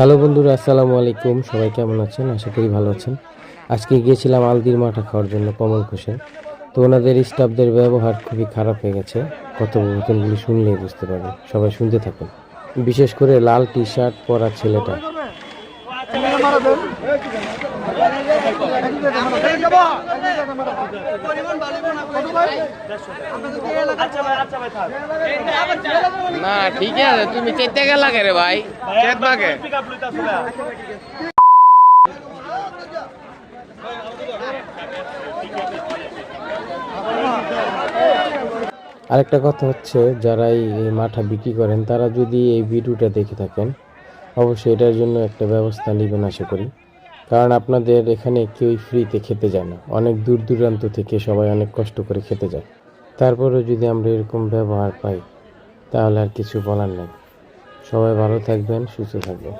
Hello বন্ধুরা, আসসালামু আলাইকুম। সবাই কেমন আছেন? আশা করি ভালো আছেন। আজকে গিয়েছিলাম আলদির মাঠা খাওয়ার জন্য কমল ঘোষে তো ওনাদের স্টাফদের ব্যবহার খুবই খারাপ হয়ে গেছে। কথোপকথনগুলি শুনলেই বুঝতে পারবেন। সবাই শুনতে থাকুন। বিশেষ করে লাল টি শার্ট পরা ছেলেটা। না ঠিক আছে, তুমি চেতে গেলা রে ভাই? চেত বাকে আরেকটা কথা হচ্ছে যারা এই মাঠা বিক্রি করেন, তারা যদি এই ভিডিওটা দেখে থাকেন, অবশ্যই এটার জন্য একটা ব্যবস্থা নেবেন আশা করি। কারণ আপনাদের এখানে কেউই ফ্রিতে খেতে যায় না। অনেক দূর দূরান্ত থেকে সবাই অনেক কষ্ট করে খেতে যায়। তারপরেও যদি আমরা এরকম ব্যবহার পাই, তাহলে আর কিছু বলার নেই। সবাই ভালো থাকবেন, সুস্থ থাকবেন।